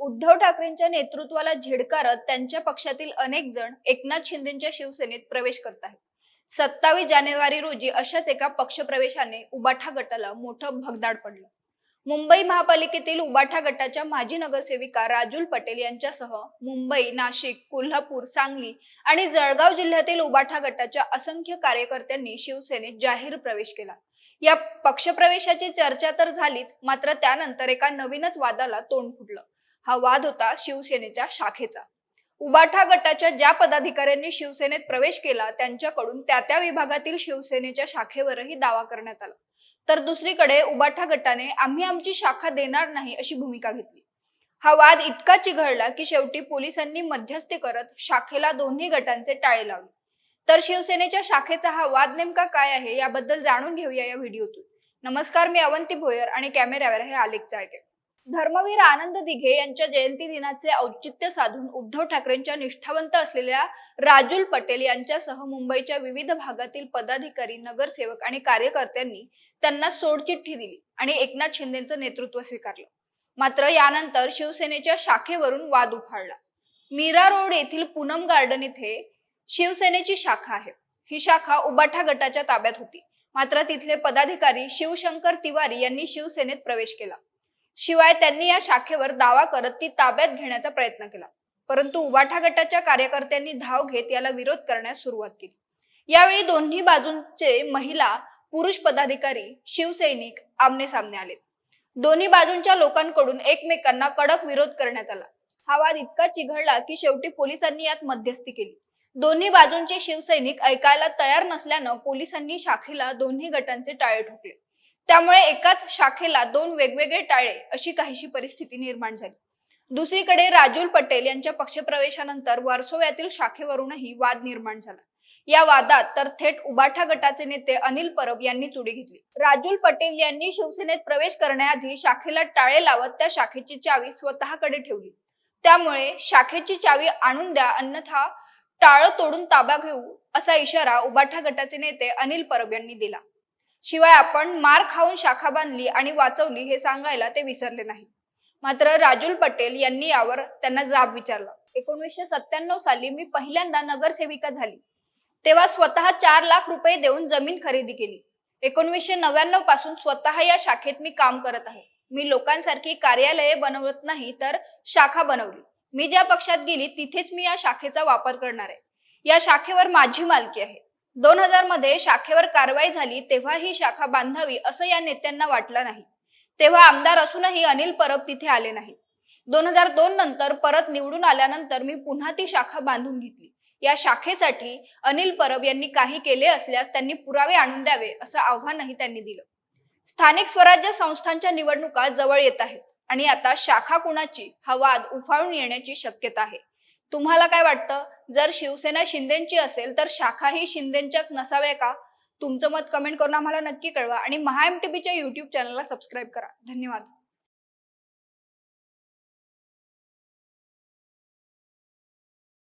उद्धव ठाकरेंच्या नेतृत्वाला झिडकारत त्यांच्या पक्षातील अनेक जण एकनाथ शिंदेच्या शिवसेनेत प्रवेश करत आहेत. सत्तावीस जानेवारी रोजी अशाच एका पक्षप्रवेशाने उबाठा गटाला मोठं भगदाड पडलं. मुंबई महापालिकेतील उबाठा गटाच्या माजी नगरसेविका राजुल पटेल यांच्यासह मुंबई नाशिक कोल्हापूर सांगली आणि जळगाव जिल्ह्यातील उबाठा गटाच्या असंख्य कार्यकर्त्यांनी शिवसेनेत जाहीर प्रवेश केला. या पक्षप्रवेशाची चर्चा तर झालीच मात्र त्यानंतर एका नवीनच वादाला तोंड फुटलं. हा वाद होता शिवसेनेच्या शाखेचा. उबाठा गटाच्या ज्या पदाधिकाऱ्यांनी शिवसेनेत प्रवेश केला त्यांच्याकडून त्या त्या विभागातील शिवसेनेच्या शाखेवरही दावा करण्यात आला. तर दुसरीकडे उबाठा गटाने आम्ही आमची शाखा देणार नाही अशी भूमिका घेतली. हा वाद इतका चिघळला की शेवटी पोलिसांनी मध्यस्थी करत शाखेला दोन्ही गटांचे टाळे लावले. तर शिवसेनेच्या शाखेचा हा वाद नेमका काय आहे याबद्दल जाणून घेऊया या व्हिडिओतून. नमस्कार मी अवंती भोयर आणि कॅमेऱ्यावर हे आलेख चाळके धर्मवीर आनंद दिघे यांच्या जयंती दिनाचे औचित्य साधून उद्धव ठाकरेंच्या निष्ठावंत असलेल्या राजुल पटेल यांच्यासह मुंबईच्या विविध भागातील पदाधिकारी नगरसेवक आणि कार्यकर्त्यांनी त्यांना सोडचिठ्ठी दिली आणि एकनाथ शिंदेचं नेतृत्व स्वीकारलं. मात्र यानंतर शिवसेनेच्या शाखेवरून वाद उफाळला. मीरा रोड येथील पूनम गार्डन इथे शिवसेनेची शाखा आहे. ही शाखा उबाठा गटाच्या ताब्यात होती. मात्र तिथले पदाधिकारी शिवशंकर तिवारी यांनी शिवसेनेत प्रवेश केला. शिवाय त्यांनी या शाखेवर दावा करत ती ताब्यात घेण्याचा प्रयत्न केला. परंतु उबाठा गटाच्या कार्यकर्त्यांनी धाव घेत याला विरोध करण्यास सुरुवात केली. यावेळी दोन्ही बाजूंचे महिला पुरुष पदाधिकारी शिवसैनिक आमने सामने आले. दोन्ही बाजूंच्या लोकांकडून एकमेकांना कडक विरोध करण्यात आला. हा वाद इतका चिघळला की शेवटी पोलिसांनी यात मध्यस्थी केली. दोन्ही बाजूंचे शिवसैनिक ऐकायला तयार नसल्यानं पोलिसांनी शाखेला दोन्ही गटांचे टाळे ठोकले. त्यामुळे एकाच शाखेला दोन वेगवेगळे टाळे अशी काहीशी परिस्थिती निर्माण झाली. दुसरीकडे राजूल पटेल यांच्या पक्षप्रवेशानंतर वर्सोव्यातील शाखेवरूनही वाद निर्माण झाला. या वादात तर थेट उबाठा गटाचे नेते अनिल परब यांनी चुडी घेतली. राजूल पटेल यांनी शिवसेनेत प्रवेश करण्याआधी शाखेला टाळे लावत त्या शाखेची चावी स्वतःकडे ठेवली. त्यामुळे शाखेची चावी आणून द्या अन्यथा टाळं तोडून ताबा घेऊ असा इशारा उबाठा गटाचे नेते अनिल परब यांनी दिला. शिवाय आपण मार खाऊन शाखा बांधली आणि वाचवली हे सांगायला ते विसरले नाहीत. मात्र राजुल पटेल यांनी यावर त्यांना जाब विचारला. एकोणीसशे सत्त्याण्णव साली मी पहिल्यांदा नगरसेविका झाली. तेव्हा स्वतः चार लाख रुपये देऊन जमीन खरेदी केली. एकोणीसशे नव्याण्णवपासून स्वतः या शाखेत मी काम करत आहे. मी लोकांसारखी कार्यालये बनवत नाही तर शाखा बनवली. मी ज्या पक्षात गेली तिथेच मी या शाखेचा वापर करणार आहे. या शाखेवर माझी मालकी आहे. दोन हजारमध्ये शाखेवर कारवाई झाली तेव्हा ही शाखा बांधावी असं या नेत्यांना वाटलं नाही. तेव्हा आमदार असूनही अनिल परब तिथे आले नाहीत. दोन हजार दोन नंतर परत निवडून आल्यानंतर मी पुन्हा ती शाखा बांधून घेतली. या शाखेसाठी अनिल परब यांनी काही केले असल्यास त्यांनी पुरावे आणून द्यावे असं आव्हानही त्यांनी दिलं. स्थानिक स्वराज्य संस्थांच्या निवडणुका जवळ येत आहेत आणि आता शाखा कुणाची हा वाद उफाळून येण्याची शक्यता आहे. तुम्हाला काय वाटतं? जर शिवसेना शिंदेची असेल तर शाखाही शिंदेच्याच नसाव्या का? तुमचं मत कमेंट करून आम्हाला नक्की कळवा आणि महा एम टी युट्यूब चॅनलला सबस्क्राईब करा. धन्यवाद.